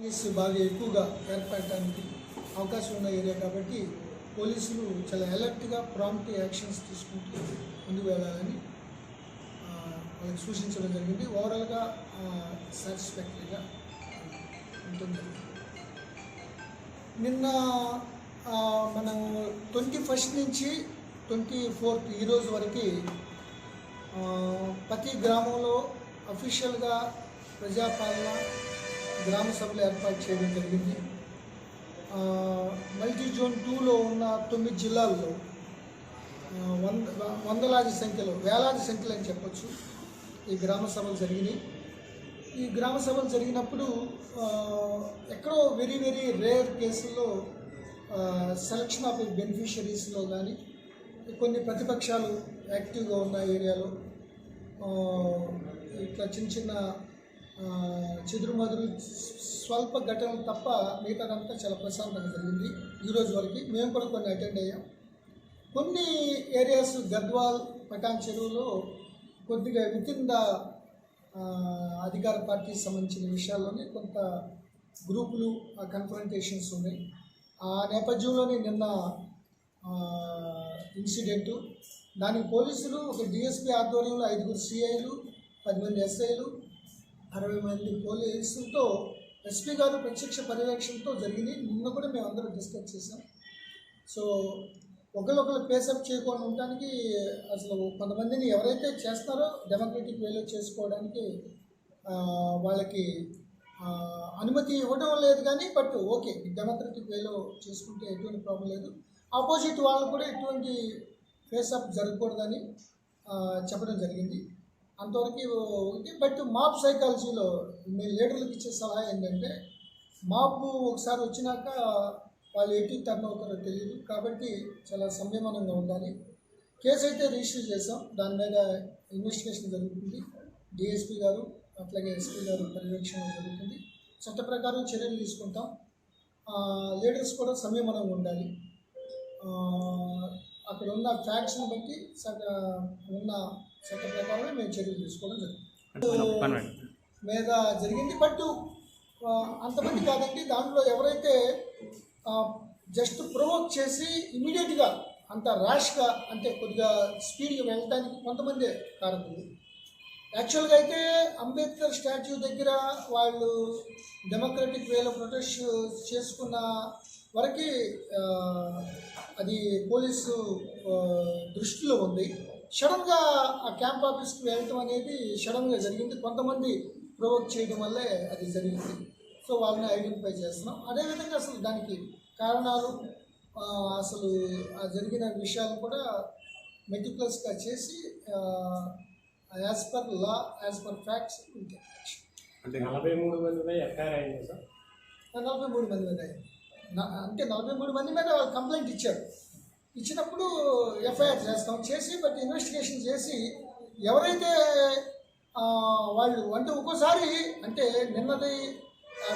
బాగా ఎక్కువగా ఏర్పడటానికి అవకాశం ఉన్న ఏరియా కాబట్టి పోలీసులు చాలా అలర్ట్గా ప్రాంప్ట్ యాక్షన్స్ తీసుకుంటూ ముందుకు వెళ్ళాలని వాళ్ళకి సూచించడం జరిగింది. ఓవరాల్గా సాటిస్ఫాక్టరీగా ఉంటుంది. నిన్న మనం ట్వంటీ ఫస్ట్ నుంచి ట్వంటీ ఫోర్త్ ఈరోజు వరకు ప్రతి గ్రామంలో అఫీషియల్గా ప్రజాపాలన గ్రామ సభలు ఏర్పాటు చేయడం జరిగింది. మల్టీ జోన్ టూలో ఉన్న తొమ్మిది జిల్లాల్లో వంద వందలాది సంఖ్యలో వేలాది సంఖ్యలు అని చెప్పచ్చు ఈ గ్రామ సభలు జరిగినాయి. ఈ గ్రామ సభలు జరిగినప్పుడు ఎక్కడో వెరీ వెరీ రేర్ కేసుల్లో సెలక్షన్ ఆఫ్ బెనిఫిషరీస్లో కానీ కొన్ని ప్రతిపక్షాలు యాక్టివ్గా ఉన్న ఏరియాలో ఇట్లా చిన్న చిన్న చెదురు చెదురుమదురు స్వల్ప ఘటనలు తప్ప మిగతాదంతా చాలా ప్రశాంతంగా జరిగింది. ఈరోజు వరకు మేము కూడా కొన్ని అటెండ్ అయ్యాం. కొన్ని ఏరియాస్ గద్వాల్ పటాన్ చెరువులో కొద్దిగా విత్ ద అధికార పార్టీకి సంబంధించిన విషయాల్లోనే కొంత గ్రూపులు కన్ఫరంటేషన్స్ ఉన్నాయి. ఆ నేపథ్యంలోనే నిన్న ఇన్సిడెంటు దానికి పోలీసులు ఒక డిఎస్పీ ఆధ్వర్యంలో ఐదుగురు సిఐలు పది మంది ఎస్ఐలు అరవై మంది పోలీసులతో ఎస్పీ గారు ప్రత్యక్ష పర్యవేక్షణతో జరిగింది. నిన్న కూడా మేము అందరం డిస్కస్ చేసాం సో ఒకరికొకరు పేసప్ చేయకుండా ఉండడానికి అసలు కొంతమందిని ఎవరైతే చేస్తారో డెమోక్రటిక్ వేలో చేసుకోవడానికి వాళ్ళకి అనుమతి ఇవ్వడం లేదు కానీ బట్ ఓకే డెమోక్రటిక్ వేలో చేసుకుంటే ఎటువంటి ప్రాబ్లం లేదు. ఆపోజిట్ వాళ్ళు కూడా ఎటువంటి ఫేసప్ జరగకూడదని చెప్పడం జరిగింది. అంతవరకు ఒకటి బట్ మాప్ సైకాలజీలో మీ లీడర్లకు ఇచ్చే సలహా ఏంటంటే మాపు ఒకసారి వచ్చినాక వాళ్ళు ఎటు టర్న్ అవుతారో తెలియదు. కాబట్టి చాలా సంయమనంగా ఉండాలి. కేసు అయితే రిజిస్టర్ చేసాం దాని మీద ఇన్వెస్టిగేషన్ జరుగుతుంది. డిఎస్పీ గారు అట్లాగే ఎస్పీ గారు పర్యవేక్షణ జరుగుతుంది. చట్ట ప్రకారం చర్యలు తీసుకుంటాం. లీడర్స్ కూడా సంయమనంగా ఉండాలి. అక్కడ ఉన్న ఫ్యాక్ట్స్ని బట్టి ఉన్న చట్ట ప్రకారమే మేము చర్యలు తీసుకోవడం జరుగుతుంది. మీద జరిగింది బట్ అంతమంది కాదండి దాంట్లో ఎవరైతే జస్ట్ ప్రొవోక్ చేసి ఇమీడియట్గా అంత ర్యాష్గా అంటే కొద్దిగా స్పీడ్గా వెళ్ళడానికి కొంతమంది కారకులు యాక్చువల్గా అయితే అంబేద్కర్ స్టాచ్యూ దగ్గర వాళ్ళు డెమోక్రటిక్ వేలో ప్రొటెస్ట్ చేసుకున్న వరకు అది పోలీసు దృష్టిలో ఉంది. సడన్గా ఆ క్యాంప్ ఆఫీస్కి వెళ్ళటం అనేది సడన్గా జరిగింది. కొంతమంది ప్రొవోక్ చేయడం వల్లే అది జరిగింది. సో వాళ్ళని ఐడెంటిఫై చేస్తున్నాం. అదేవిధంగా అసలు దానికి కారణాలు అసలు ఆ జరిగిన విషయాలు కూడా మెటిక్యులస్గా చేసి as per law as per facts ఉంటాయి అంటే నలభై మూడు మంది ఎఫ్ఐఆర్ అయింది సార్? నలభై మూడు మంది అయింది. అంటే నలభై మూడు మంది మీద వాళ్ళు కంప్లైంట్ ఇచ్చారు. ఇచ్చినప్పుడు ఎఫ్ఐఆర్ చేస్తాం చేసి బట్ ఇన్వెస్టిగేషన్ చేసి ఎవరైతే వాళ్ళు అంటే ఒక్కోసారి అంటే నిన్నది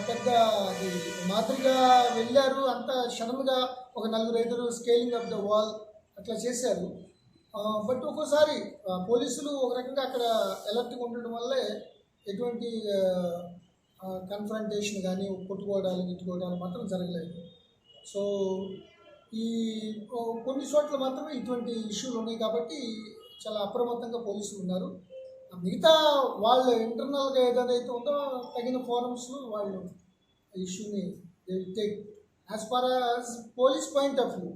పెద్ద అది మాదిరిగా వెళ్ళారు అంత సడన్గా ఒక నలుగురు ఐదుగురు స్కేలింగ్ ఆఫ్ ద వాల్ అట్లా చేశారు. బట్ ఒక్కోసారి పోలీసులు ఒక రకంగా అక్కడ అలర్ట్గా ఉండడం వల్లే ఎటువంటి కన్ఫ్రంటేషన్ కానీ కొట్టుకోవడాలు గిట్టుకోవడాలు మాత్రం జరగలేదు. సో ఈ కొన్ని చోట్ల మాత్రమే ఇటువంటి ఇష్యూలు ఉన్నాయి కాబట్టి చాలా అప్రమత్తంగా పోలీసులు ఉన్నారు. మిగతా వాళ్ళ ఇంటర్నల్గా ఏదైతే ఉందో తగిన ఫోరమ్స్లో వాళ్ళు ఇష్యూని take as far as police point of view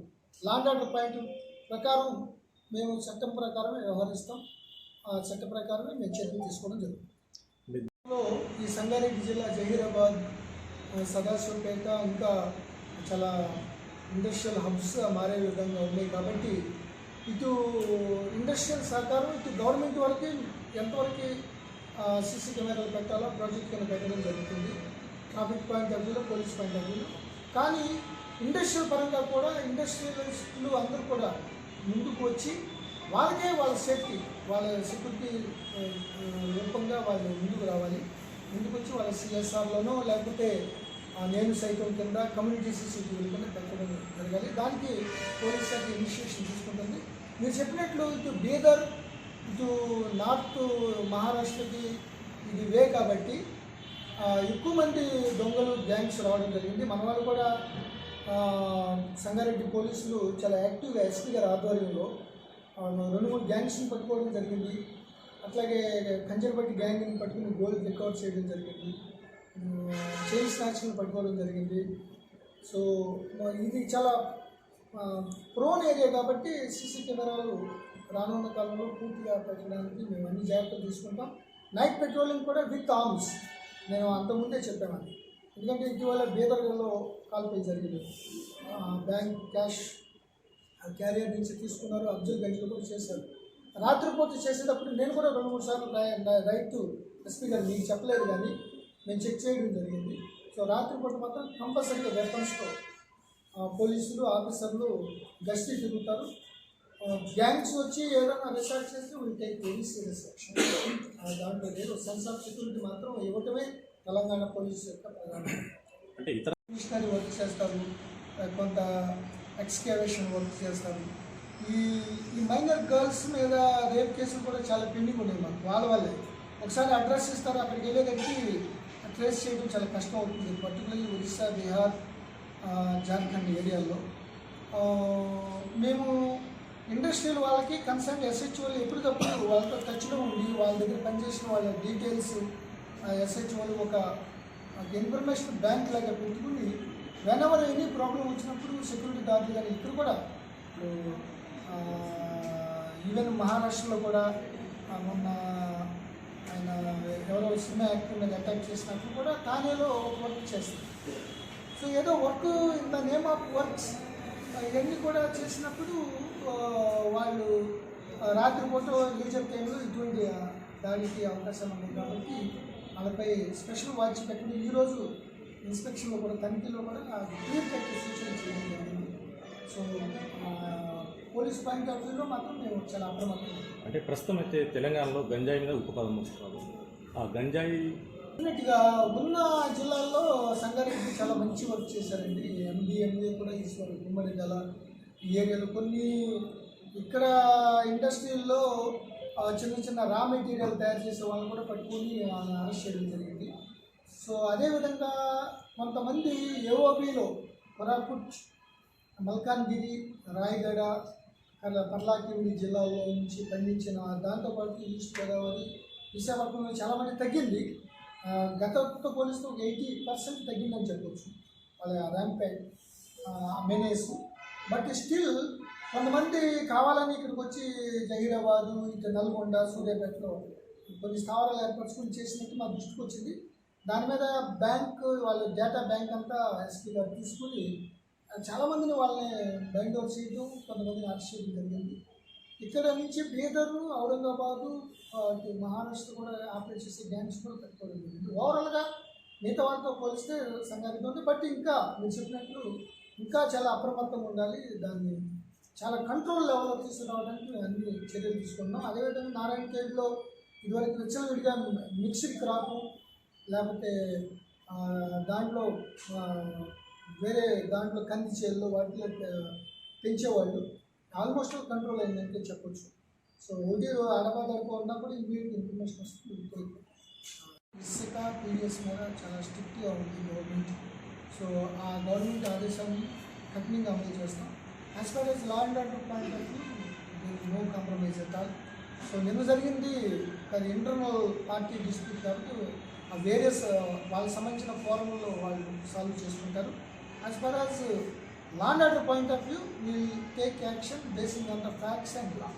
law and order point ప్రకారం మేము చట్టం ప్రకారమే వ్యవహరిస్తాం. ఆ చట్ట ప్రకారమే మేము చర్యలు తీసుకోవడం జరుగుతుంది. ఈ సంగారెడ్డి జిల్లా జహీరాబాద్ సదాశివపేట ఇంకా చాలా ఇండస్ట్రియల్ హబ్స్ మారే విధంగా ఉన్నాయి కాబట్టి ఇటు ఇండస్ట్రియల్ సహకారం ఇటు గవర్నమెంట్ వరకు ఎంతవరకు సీసీ కెమెరాలు పెట్టాలో ప్రాజెక్ట్ కింద పెట్టడం జరుగుతుంది. ట్రాఫిక్ పాయింట్ ఆఫ్ వ్యూలో పోలీస్ పాయింట్ ఆఫ్ వ్యూలో కానీ ఇండస్ట్రియల్ పరంగా కూడా ఇండస్ట్రియలిస్టులు అందరూ కూడా ముందుకు వచ్చి వాళ్ళకే వాళ్ళ సేఫ్టీ వాళ్ళ సెక్యూరిటీ రూపంగా వాళ్ళు ముందుకు రావాలి. ముందుకు వచ్చి వాళ్ళ సిఎస్ఆర్లోనో లేకపోతే నేను సైతం కింద కమ్యూనిటీ సీసీటీవీల కింద పెట్టడం జరగాలి. దానికి పోలీస్ శాఖ ఇనిషియేషన్ తీసుకుంటుంది. మీరు చెప్పినట్లు ఇటు బీదర్ ఇటు నార్త్ మహారాష్ట్రకి ఇది వే కాబట్టి ఎక్కువ మంది దొంగలు గ్యాంగ్స్ రావడం జరిగింది. మన వాళ్ళు కూడా సంగారెడ్డి పోలీసులు చాలా యాక్టివ్గా ఎస్పీ గారి ఆధ్వర్యంలో రెండు మూడు గ్యాంగ్స్ని పట్టుకోవడం జరిగింది. అట్లాగే కంచరపట్టి గ్యాంగ్ని పట్టుకుని గోల్డ్ రికవర్ చేయడం జరిగింది. చైన్ స్నాచ్ని పట్టుకోవడం జరిగింది. సో ఇది చాలా ప్రోన్ ఏరియా కాబట్టి సీసీ కెమెరాలు రానున్న కాలంలో పూర్తిగా పెట్టడానికి మేము అన్ని జాగ్రత్తలు తీసుకుంటాం. నైట్ పెట్రోలింగ్ కూడా విత్ ఆర్మ్స్ నేను అంతకుముందే చెప్పాను ఎందుకంటే ఇటీవల బీదర్గల్లో కాల్పై జరిగింది బ్యాంక్ క్యాష్ క్యారియర్ నుంచి తీసుకున్నారు అబ్దుల్ గంజ్లో కూడా చేశారు. రాత్రిపూట చేసేటప్పుడు నేను కూడా రెండు మూడు సార్లు రైట్ ఎస్పీ గారు మీకు చెప్పలేదు కానీ నేను చెక్ చేయడం జరిగింది. సో రాత్రిపూట మాత్రం కంపల్సరీగా వెపన్స్తో పోలీసులు ఆఫీసర్లు గస్తీ తిరుగుతారు. గ్యాంగ్స్ వచ్చి ఏదైనా రిసార్ట్ చేస్తే will take very serious action దాంట్లో లేదు. సెన్స్ ఆఫ్ సెక్యూరిటీ మాత్రం ఇవ్వటమే తెలంగాణ పోలీసు యొక్క ప్రధాన అంటే ఇతర మిషనరీ వర్క్ చేస్తారు. ఆ, కొంత ఎక్స్కేవేషన్ వర్క్ చేస్తారు. ఈ ఈ మైనర్ గర్ల్స్ మీద రేప్ కేసులు కూడా చాలా పెండింగ్ ఉన్నాయి మాకు వాళ్ళ వల్లే. ఒకసారి అడ్రస్ ఇస్తారు అక్కడికి వెళ్ళేదానికి ట్రేస్ చేయడం చాలా కష్టం అవుతుంది. పర్టికులర్లీ ఒరిస్సా బీహార్ జార్ఖండ్ ఏరియాల్లో మేము ఇండస్ట్రియల్ వాళ్ళకి కన్సర్న్ ఎస్హెచ్ఓలు ఎప్పటికప్పుడు వాళ్ళతో టచ్లో ఉండి వాళ్ళ దగ్గర పనిచేసిన వాళ్ళ డీటెయిల్స్ ఎస్హెచ్ఓలు ఒక ఇన్ఫర్మేషన్ బ్యాంక్ లాగా పెట్టుకుని వెన్ ఎవర్ ఎనీ ప్రాబ్లం వచ్చినప్పుడు సెక్యూరిటీ గార్డులు కానీ ఇక్కడ కూడా ఇప్పుడు ఈవెన్ మహారాష్ట్రలో కూడా మొన్న ఆయన ఎవరో సినిమా యాక్టర్ మీద అటాక్ చేసినప్పుడు కూడా తానేలో ఒక వర్క్ చేస్తారు సో ఏదో work in the name of works ఇవన్నీ కూడా చేసినప్పుడు వాళ్ళు రాత్రిపూట లీజర్ టైంలో ఇటువంటి దానికి దాడికి అవకాశం ఉంది కాబట్టి వాళ్ళపై స్పెషల్ వాచ్ పెట్టిన ఈరోజు ఇన్స్పెక్షన్లో కూడా తనిఖీలో కూడా క్లియర్ కట్ సూచన చేయడం జరిగింది. సో పోలీస్ పాయింట్ ఆఫ్ వ్యూలో మాత్రం మేము చాలా అప్రమత్తం. అంటే ప్రస్తుతం అయితే తెలంగాణలో గంజాయి మీద ఉపపాదం వస్తున్నారు ఆ గంజాయి డెఫినెట్గా ఉన్న జిల్లాల్లో సంగారెడ్డి చాలా మంచి వర్క్ చేశారండి. ఎంబీఎంఏ కూడా ఈశ్వరు గుమ్మడి గల ఈ ఏరియాలో కొన్ని ఇక్కడ ఇండస్ట్రీల్లో చిన్న చిన్న రా మెటీరియల్ తయారు చేసే వాళ్ళని కూడా పట్టుకొని అరెస్ట్ చేయడం జరిగింది. సో అదేవిధంగా కొంతమంది ఏఓబీలో కొరాపుట్ మల్కాన్గిరి రాయగడ అలా పర్లాకిండి జిల్లాలో నుంచి పండించిన దాంతోపాటు ఈస్ట్ గోదావరి విశాఖపట్నంలో చాలామంది తగ్గింది. గతంతో పోలిస్తే ఒక ఎయిటీ పర్సెంట్ తగ్గిందని చెప్పొచ్చు. వాళ్ళ ర్యాంపేట్ మెనేస్ బట్ స్టిల్ కొంతమంది కావాలని ఇక్కడికి వచ్చి జహీరాబాదు ఇటు నల్గొండ సూర్యాపేటలో కొన్ని స్థావరాలు ఏర్పరచుకుని చేసినట్టు మా దృష్టికి వచ్చింది. దాని మీద బ్యాంక్ వాళ్ళ డేటా బ్యాంక్ అంతా ఎస్పీ గారు తీసుకుని చాలామందిని వాళ్ళని బైండ్ అవుట్ చేయడం కొంతమందిని అరెస్ట్ చేయడం జరిగింది. ఇక్కడ నుంచి బీదరు ఔరంగాబాదు మహారాష్ట్ర కూడా ఆపరేట్ చేసే గ్యాంగ్స్ కూడా పెట్టుకోవడం జరిగింది ఓవరాల్గా మిగతా వాళ్ళతో పోలిస్తే సంగారెడ్డి ఉంది. బట్ ఇంకా మీరు చెప్పినట్లు ఇంకా చాలా అప్రమత్తంగా ఉండాలి. దాన్ని చాలా కంట్రోల్ లెవెల్లో తీసుకురావడానికి అన్ని చర్యలు తీసుకున్నాం అదేవిధంగా నారాయణ కేడ్లో ఇదివరకు విచ్చలవిడిగా మిక్స్డ్ క్రాప్ లేకపోతే దాంట్లో వేరే దాంట్లో కంది చేళ్ళు వాటిలో పెంచేవాళ్ళు. ఆల్మోస్ట్ కంట్రోల్ అయిందంటే చెప్పొచ్చు. సో ఒకటి హైదరాబాద్ ఉన్నా కూడా ఇమీడియట్ ఇన్ఫర్మేషన్ వస్తుంది ఇసుక పీడిఎస్ మీద చాలా స్ట్రిక్ట్గా ఉంది గవర్నమెంట్ సో ఆ గవర్నమెంట్ ఆదేశాన్ని కఠినంగా అమలు చేస్తాం. As far as law and order point of view no compromise at all so నిన్న జరిగింది అది ఇంటర్నల్ పార్టీ డిస్ప్యూట్ కాబట్టి ఆ వేరియస్ వాళ్ళకి సంబంధించిన ఫోరంలో వాళ్ళు సాల్వ్ చేసుకుంటారు. As far as law and order point of view will take action basing on the facts and law